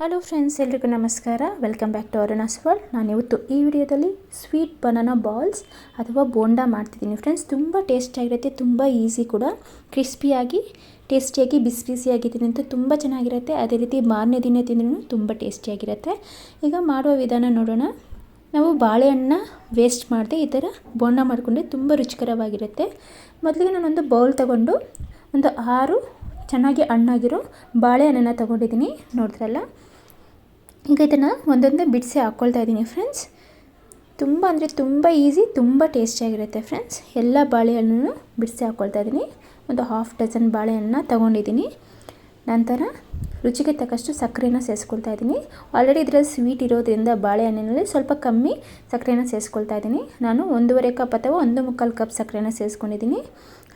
Hello friends ಎಲ್ರಿಗೂ ನಮಸ್ಕಾರ. Welcome back to Aruna's world ನಾನು ಇವತ್ತು ಈ ವಿಡಿಯೋದಲ್ಲಿ ಸ್ವೀಟ್ ಬನಾನಾ ಬಾಲ್ಸ್ ಅಥವಾ ಬೋಂಡಾ ಮಾಡ್ತಿದ್ದೀನಿ ಫ್ರೆಂಡ್ಸ್ ತುಂಬ ಟೇಸ್ಟಿಯಾಗಿರುತ್ತೆ ತುಂಬ ಈಸಿ ಕೂಡ. ಕ್ರಿಸ್ಪಿಯಾಗಿ ಟೇಸ್ಟಿಯಾಗಿ ಬಿಸಿ ಬಿಸಿಯಾಗಿದ್ದೀನಿ ಅಂತ ತುಂಬ ಚೆನ್ನಾಗಿರುತ್ತೆ. ಅದೇ ರೀತಿ ಮಾರನೇ ದಿನ ತಿಂದ್ರೂ ತುಂಬ ಟೇಸ್ಟಿಯಾಗಿರುತ್ತೆ ಈಗ ಮಾಡುವ ವಿಧಾನ ನೋಡೋಣ. ನಾವು ಬಾಳೆಹಣ್ಣನ್ನ ವೇಸ್ಟ್ ಮಾಡದೆ ಈ ಥರ ಬೋಂಡ ಮಾಡಿಕೊಂಡ್ರೆ ತುಂಬ ರುಚಿಕರವಾಗಿರುತ್ತೆ. ಮೊದಲಿಗೆ ನಾನೊಂದು ಬೌಲ್ ತಗೊಂಡು ಒಂದು ಆರು ಚೆನ್ನಾಗಿ ಹಣ್ಣಾಗಿರೋ ಬಾಳೆಹಣ್ಣನ್ನು ತೊಗೊಂಡಿದ್ದೀನಿ. ನೋಡಿದ್ರಲ್ಲ ಈಗ ಇದನ್ನು ಒಂದೊಂದೇ ಬಿಡಿಸಿ ಹಾಕ್ಕೊಳ್ತಾ ಇದ್ದೀನಿ ಫ್ರೆಂಡ್ಸ್. ತುಂಬ ಅಂದರೆ ತುಂಬ ಈಸಿ, ತುಂಬ ಟೇಸ್ಟಿಯಾಗಿರುತ್ತೆ ಫ್ರೆಂಡ್ಸ್. ಎಲ್ಲ ಬಾಳೆಹಣ್ಣನ್ನು ಬಿಡಿಸಿ ಹಾಕ್ಕೊಳ್ತಾ ಇದ್ದೀನಿ. ಒಂದು ಹಾಫ್ ಡಜನ್ ಬಾಳೆಹಣ್ಣನ್ನ ತೊಗೊಂಡಿದ್ದೀನಿ. ನಂತರ ರುಚಿಗೆ ತಕ್ಕಷ್ಟು ಸಕ್ಕರೆನ ಸೇರಿಸ್ಕೊಳ್ತಾ ಇದ್ದೀನಿ. ಆಲ್ರೆಡಿ ಇದರಲ್ಲಿ ಸ್ವೀಟ್ ಇರೋದ್ರಿಂದ ಬಾಳೆಹಣ್ಣಿನಲ್ಲಿ ಸ್ವಲ್ಪ ಕಮ್ಮಿ ಸಕ್ಕರೆನ ಸೇರಿಸ್ಕೊಳ್ತಾ ಇದ್ದೀನಿ. ನಾನು ಒಂದೂವರೆ ಕಪ್ ಅಥವಾ ಒಂದು ಮುಕ್ಕಾಲು ಕಪ್ ಸಕ್ಕರೆನ ಸೇರಿಸ್ಕೊಂಡಿದ್ದೀನಿ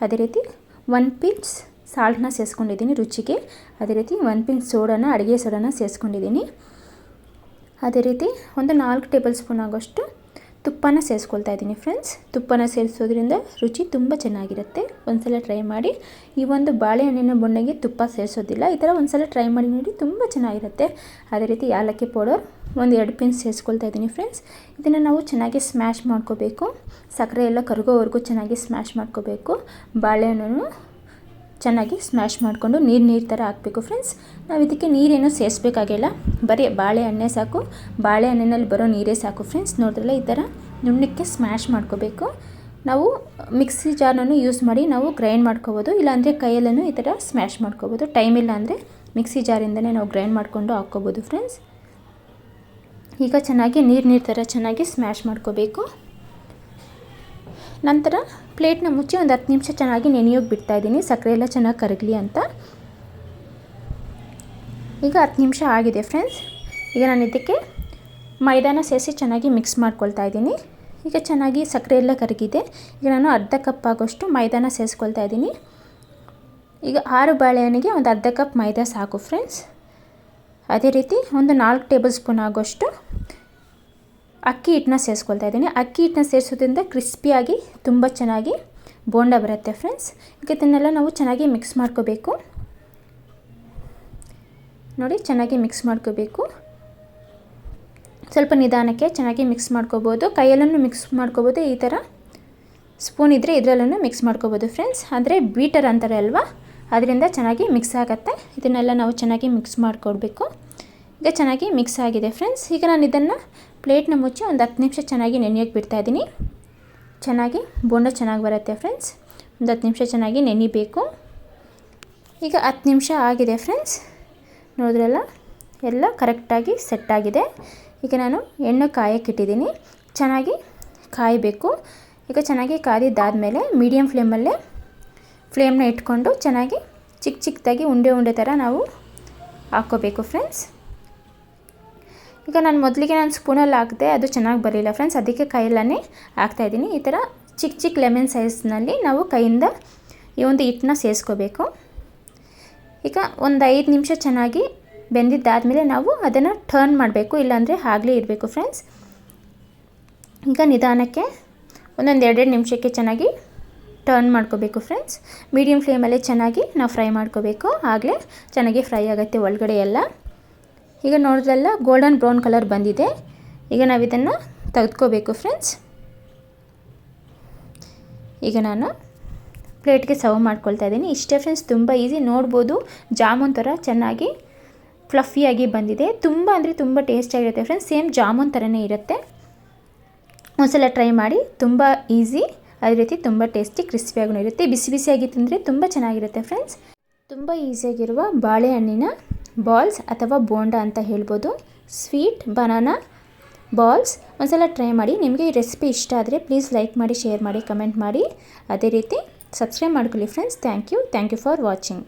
ಅದೇ ರೀತಿ ಒನ್ ಪಿಂಚ್ ಸಾಲ್ಟ್ನ ಸೇರಿಸ್ಕೊಂಡಿದ್ದೀನಿ ರುಚಿಗೆ. ಅದೇ ರೀತಿ ಒನ್ ಪಿಂಚ್ ಸೋಡಾನ ಅಡುಗೆ ಸೋಡಾನ ಸೇರಿಸ್ಕೊಂಡಿದ್ದೀನಿ ಅದೇ ರೀತಿ ಒಂದು ನಾಲ್ಕು ಟೇಬಲ್ ಸ್ಪೂನ್ ಆಗೋಷ್ಟು ತುಪ್ಪನ ಸೇರಿಸ್ಕೊಳ್ತಾ ಇದ್ದೀನಿ ಫ್ರೆಂಡ್ಸ್ ತುಪ್ಪನ ಸೇರಿಸೋದ್ರಿಂದ ರುಚಿ ತುಂಬ ಚೆನ್ನಾಗಿರುತ್ತೆ. ಒಂದ್ಸಲ ಟ್ರೈ ಮಾಡಿ. ಈ ಒಂದು ಬಾಳೆಹಣ್ಣಿನ ಬೊಣ್ಣೆಗೆ ತುಪ್ಪ ಸೇರಿಸೋದಿಲ್ಲ. ಈ ಥರ ಒಂದ್ಸಲ ಟ್ರೈ ಮಾಡಿ ನೋಡಿ ತುಂಬ ಚೆನ್ನಾಗಿರುತ್ತೆ. ಅದೇ ರೀತಿ ಏಲಕ್ಕಿ ಪೌಡರ್ ಒಂದು ಎರಡು ಪಿನ್ಸ್ ಸೇರಿಸ್ಕೊಳ್ತಾ ಇದ್ದೀನಿ ಫ್ರೆಂಡ್ಸ್ ಇದನ್ನು ನಾವು ಚೆನ್ನಾಗಿ ಸ್ಮ್ಯಾಶ್ ಮಾಡ್ಕೋಬೇಕು. ಸಕ್ಕರೆ ಎಲ್ಲ ಕರಗೋವರೆಗೂ ಚೆನ್ನಾಗಿ ಸ್ಮ್ಯಾಶ್ ಮಾಡ್ಕೋಬೇಕು. ಬಾಳೆಹಣ್ಣು ಚೆನ್ನಾಗಿ ಸ್ಮ್ಯಾಶ್ ಮಾಡಿಕೊಂಡು ನೀರು ನೀರು ಥರ ಹಾಕಬೇಕು ಫ್ರೆಂಡ್ಸ್ ನಾವು ಇದಕ್ಕೆ ನೀರೇನು ಸೇರಿಸ್ಬೇಕಾಗಿಲ್ಲ ಬರೀ ಬಾಳೆಹಣ್ಣೆ ಸಾಕು. ಬಾಳೆಹಣ್ಣಿನಲ್ಲಿ ಬರೋ ನೀರೇ ಸಾಕು ಫ್ರೆಂಡ್ಸ್ ನೋಡಿದ್ರಲ್ಲ ಈ ಥರ ನುಣ್ಣಕ್ಕೆ ಸ್ಮ್ಯಾಶ್ ಮಾಡ್ಕೋಬೇಕು. ನಾವು ಮಿಕ್ಸಿ ಜಾರನ್ನು ಯೂಸ್ ಮಾಡಿ ನಾವು ಗ್ರೈಂಡ್ ಮಾಡ್ಕೋಬೋದು. ಇಲ್ಲಾಂದರೆ ಕೈಯಲ್ಲೂ ಈ ಥರ ಸ್ಮ್ಯಾಶ್ ಮಾಡ್ಕೋಬೋದು. ಟೈಮ್ ಇಲ್ಲ ಅಂದರೆ ಮಿಕ್ಸಿ ಜಾರಿಂದನೇ ನಾವು ಗ್ರೈಂಡ್ ಮಾಡಿಕೊಂಡು ಹಾಕ್ಕೋಬೋದು ಫ್ರೆಂಡ್ಸ್ ಈಗ ಚೆನ್ನಾಗಿ ನೀರು ನೀರು ಥರ ಚೆನ್ನಾಗಿ ಸ್ಮ್ಯಾಶ್ ಮಾಡ್ಕೋಬೇಕು. ನಂತರ ಪ್ಲೇಟ್ನ ಮುಚ್ಚಿ ಒಂದು ಹತ್ತು ನಿಮಿಷ ಚೆನ್ನಾಗಿ ನೆನೆಯೋಗಿ ಬಿಡ್ತಾಯಿದ್ದೀನಿ ಸಕ್ಕರೆ ಎಲ್ಲ ಚೆನ್ನಾಗಿ ಕರಗಲಿ ಅಂತ. ಈಗ ಹತ್ತು ನಿಮಿಷ ಆಗಿದೆ ಫ್ರೆಂಡ್ಸ್. ಈಗ ನಾನು ಇದಕ್ಕೆ ಮೈದಾನ ಸೇರಿಸಿ ಚೆನ್ನಾಗಿ ಮಿಕ್ಸ್ ಮಾಡ್ಕೊಳ್ತಾ ಇದ್ದೀನಿ. ಈಗ ಚೆನ್ನಾಗಿ ಸಕ್ಕರೆ ಎಲ್ಲ ಕರಗಿದೆ. ಈಗ ನಾನು ಅರ್ಧ ಕಪ್ ಆಗೋಷ್ಟು ಮೈದಾನ ಸೇರಿಸ್ಕೊಳ್ತಾ ಇದ್ದೀನಿ. ಈಗ ಆರು ಬಾಳೆಹಣ್ಣಿಗೆ ಒಂದು ಅರ್ಧ ಕಪ್ ಮೈದಾ ಸಾಕು ಫ್ರೆಂಡ್ಸ್. ಅದೇ ರೀತಿ ಒಂದು ನಾಲ್ಕು ಟೇಬಲ್ ಸ್ಪೂನ್ ಆಗೋಷ್ಟು ಅಕ್ಕಿ ಹಿಟ್ಟನ್ನ ಸೇರಿಸ್ಕೊಳ್ತಾ ಇದ್ದೀನಿ. ಅಕ್ಕಿ ಹಿಟ್ಟನ್ನ ಸೇರಿಸೋದ್ರಿಂದ ಕ್ರಿಸ್ಪಿಯಾಗಿ ತುಂಬ ಚೆನ್ನಾಗಿ ಬೋಂಡ ಬರುತ್ತೆ ಫ್ರೆಂಡ್ಸ್ ಈಗ ಇದನ್ನೆಲ್ಲ ನಾವು ಚೆನ್ನಾಗಿ ಮಿಕ್ಸ್ ಮಾಡ್ಕೋಬೇಕು. ನೋಡಿ, ಚೆನ್ನಾಗಿ ಮಿಕ್ಸ್ ಮಾಡ್ಕೋಬೇಕು. ಸ್ವಲ್ಪ ನಿಧಾನಕ್ಕೆ ಚೆನ್ನಾಗಿ ಮಿಕ್ಸ್ ಮಾಡ್ಕೋಬೋದು. ಕೈಯಲ್ಲೂ ಮಿಕ್ಸ್ ಮಾಡ್ಕೋಬೋದು. ಈ ಥರ ಸ್ಪೂನ್ ಇದ್ದರೆ ಇದರಲ್ಲೂ ಮಿಕ್ಸ್ ಮಾಡ್ಕೋಬೋದು ಫ್ರೆಂಡ್ಸ್ ಅಂದರೆ ಬೀಟರ್ ಅಂತಾರೆ ಅಲ್ವಾ? ಅದರಿಂದ ಚೆನ್ನಾಗಿ ಮಿಕ್ಸ್ ಆಗುತ್ತೆ. ಇದನ್ನೆಲ್ಲ ನಾವು ಚೆನ್ನಾಗಿ ಮಿಕ್ಸ್ ಮಾಡಿಕೊಡ್ಬೇಕು ಈಗ ಚೆನ್ನಾಗಿ ಮಿಕ್ಸ್ ಆಗಿದೆ ಫ್ರೆಂಡ್ಸ್ ಈಗ ನಾನು ಇದನ್ನು ಪ್ಲೇಟ್ನ ಮುಚ್ಚಿ ಒಂದು ಹತ್ತು ನಿಮಿಷ ಚೆನ್ನಾಗಿ ನೆನೆಯೋಕ್ಕೆ ಬಿಡ್ತಾಯಿದ್ದೀನಿ ಚೆನ್ನಾಗಿ ಬೋಂಡ ಚೆನ್ನಾಗಿ ಬರುತ್ತೆ ಫ್ರೆಂಡ್ಸ್ ಒಂದು ಹತ್ತು ನಿಮಿಷ ಚೆನ್ನಾಗಿ ನೆನಿಬೇಕು. ಈಗ ಹತ್ತು ನಿಮಿಷ ಆಗಿದೆ ಫ್ರೆಂಡ್ಸ್ ನೋಡಿದ್ರಲ್ಲ? ಎಲ್ಲ ಕರೆಕ್ಟಾಗಿ ಸೆಟ್ ಆಗಿದೆ. ಈಗ ನಾನು ಎಣ್ಣೆ ಕಾಯಕ್ಕಿಟ್ಟಿದ್ದೀನಿ ಚೆನ್ನಾಗಿ ಕಾಯಬೇಕು. ಈಗ ಚೆನ್ನಾಗಿ ಕಾದಿದ್ದಾದಮೇಲೆ ಮೀಡಿಯಮ್ ಫ್ಲೇಮಲ್ಲೇ ಫ್ಲೇಮ್ನ ಇಟ್ಕೊಂಡು ಚೆನ್ನಾಗಿ ಚಿಕ್ಕ ಚಿಕ್ಕದಾಗಿ ಉಂಡೆ ಉಂಡೆ ಥರ ನಾವು ಹಾಕ್ಕೋಬೇಕು ಫ್ರೆಂಡ್ಸ್ ಈಗ ನಾನು ಮೊದಲಿಗೆ ನಾನು ಸ್ಪೂನಲ್ಲಿ ಹಾಕಿದೆ ಅದು ಚೆನ್ನಾಗಿ ಬರಲಿಲ್ಲ ಫ್ರೆಂಡ್ಸ್ ಅದಕ್ಕೆ ಕೈಯಲ್ಲೇ ಹಾಕ್ತಾಯಿದ್ದೀನಿ ಈ ಥರ ಚಿಕ್ಕ ಚಿಕ್ಕ ಲೆಮನ್ ಸೈಜ್ನಲ್ಲಿ ನಾವು ಕೈಯಿಂದ ಈ ಒಂದು ಹಿಟ್ಟನ್ನ ಸೇರಿಸ್ಕೋಬೇಕು ಈಗ ಒಂದು ಐದು ನಿಮಿಷ ಚೆನ್ನಾಗಿ ಬೆಂದಿದ್ದಾದಮೇಲೆ ನಾವು ಅದನ್ನು ಟರ್ನ್ ಮಾಡಬೇಕು, ಇಲ್ಲಾಂದರೆ ಆಗಲೇ ಇರಬೇಕು ಫ್ರೆಂಡ್ಸ್ ಈಗ ನಿಧಾನಕ್ಕೆ ಒಂದೊಂದು ಎರಡೆರಡು ನಿಮಿಷಕ್ಕೆ ಚೆನ್ನಾಗಿ ಟರ್ನ್ ಮಾಡ್ಕೋಬೇಕು ಫ್ರೆಂಡ್ಸ್ ಮೀಡಿಯಮ್ ಫ್ಲೇಮಲ್ಲೇ ಚೆನ್ನಾಗಿ ನಾವು ಫ್ರೈ ಮಾಡ್ಕೋಬೇಕು. ಆಗಲೇ ಚೆನ್ನಾಗಿ ಫ್ರೈ ಆಗುತ್ತೆ ಒಳಗಡೆ ಎಲ್ಲ. ಈಗ ನೋಡಿದ್ರೆಲ್ಲ ಗೋಲ್ಡನ್ ಬ್ರೌನ್ ಕಲರ್ ಬಂದಿದೆ. ಈಗ ನಾವು ಇದನ್ನು ತೆಗೆದುಕೋಬೇಕು ಫ್ರೆಂಡ್ಸ್ ಈಗ ನಾನು ಪ್ಲೇಟ್ಗೆ ಸರ್ವ್ ಮಾಡ್ಕೊಳ್ತಾ ಇದ್ದೀನಿ. ಇಷ್ಟೇ ಫ್ರೆಂಡ್ಸ್ ತುಂಬ ಈಸಿ ನೋಡ್ಬೋದು. ಜಾಮೂನ್ ಥರ ಚೆನ್ನಾಗಿ ಫ್ಲಫಿಯಾಗಿ ಬಂದಿದೆ. ತುಂಬ ಅಂದರೆ ತುಂಬ ಟೇಸ್ಟಿಯಾಗಿರುತ್ತೆ ಫ್ರೆಂಡ್ಸ್ ಸೇಮ್ ಜಾಮೂನ್ ಥರನೇ ಇರುತ್ತೆ. ಒಂದ್ಸಲ ಟ್ರೈ ಮಾಡಿ, ತುಂಬ ಈಸಿ ಅದೇ ರೀತಿ ತುಂಬ ಟೇಸ್ಟಿ ಕ್ರಿಸ್ಪಿಯಾಗೂ ಇರುತ್ತೆ. ಬಿಸಿ ಬಿಸಿಯಾಗಿ ತಿಂದರೆ ತುಂಬ ಚೆನ್ನಾಗಿರುತ್ತೆ ಫ್ರೆಂಡ್ಸ್ ತುಂಬ ಈಸಿಯಾಗಿರುವ ಬಾಳೆಹಣ್ಣಿನ ಬಾಲ್ಸ್ ಅಥವಾ ಬೋಂಡ ಅಂತ ಹೇಳ್ಬೋದು. Sweet, banana, balls. ಒಂದ್ಸಲ ಟ್ರೈ ಮಾಡಿ. ನಿಮಗೆ ಈ ರೆಸಿಪಿ ಇಷ್ಟ ಆದರೆ ಪ್ಲೀಸ್ ಲೈಕ್ ಮಾಡಿ, ಶೇರ್ ಮಾಡಿ, ಕಮೆಂಟ್ ಮಾಡಿ. ಅದೇ ರೀತಿ ಸಬ್ಸ್ಕ್ರೈಬ್ ಮಾಡ್ಕೊಳ್ಳಿ friends. Thank you. Thank you for watching.